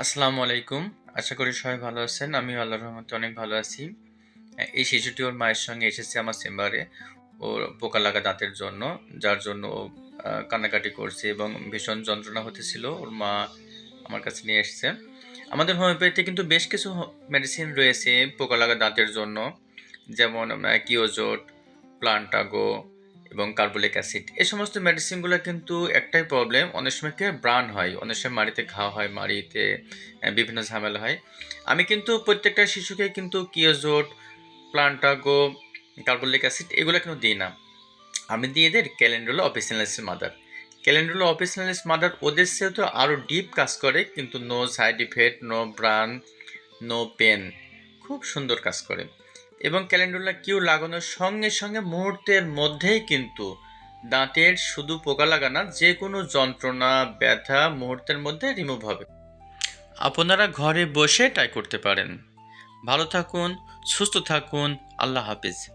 আসসালামু আলাইকুম। আশা করি সবাই ভালো আছেন। আমি আল্লাহর রহমতে অনেক ভালো আছি। এই শিশুটি ওর মায়ের সঙ্গে এসেছে আমার চেম্বারে। ওর পোকা লাগা দাঁতের জন্য, যার জন্য ও কান্নাকাটি করছে এবং ভীষণ যন্ত্রণা হতেছিল। ওর মা আমার কাছে নিয়ে এসেছে। আমাদের হোমিওপ্যাথিতে কিন্তু বেশ কিছু মেডিসিন রয়েছে পোকা লাগা দাঁতের জন্য। যেমন কিওজোট, প্লান্টাগো এবং কার্বলিক অ্যাসিড। এই সমস্ত মেডিসিনগুলো কিন্তু একটাই প্রবলেম অনেক সময় কি ব্রান হয়। অনেক সময় মাড়িতে ঘা হয়, মাড়িতে বিভিন্ন ঝামেলা হয়। আমি কিন্তু প্রত্যেকটা শিশুকে কিন্তু কিওজোট, প্লান্টাগো, কার্বলিক অ্যাসিড এগুলো কিন্তু দিই না। আমি দিয়ে দিই ক্যালেন্ডুলো অফিসিয়ালিস মাদার। ক্যালেন্ডুলো অফিসিয়ালিস মাদার ওদের তো আরও ডিপ কাজ করে, কিন্তু no side effect no bran no pain খুব সুন্দর কাজ করে। এবং ক্যালেন্ডুলা কিউ লাগানোর সঙ্গে সঙ্গে মুহূর্তের মধ্যেই কিন্তু দাঁতের শুধু পোকা লাগানা যে কোনো যন্ত্রণা, ব্যথা মুহূর্তের মধ্যে রিমুভ হবে। আপনারা ঘরে বসে ট্রাই করতে পারেন। ভালো থাকুন, সুস্থ থাকুন, আল্লাহ হাফিজ।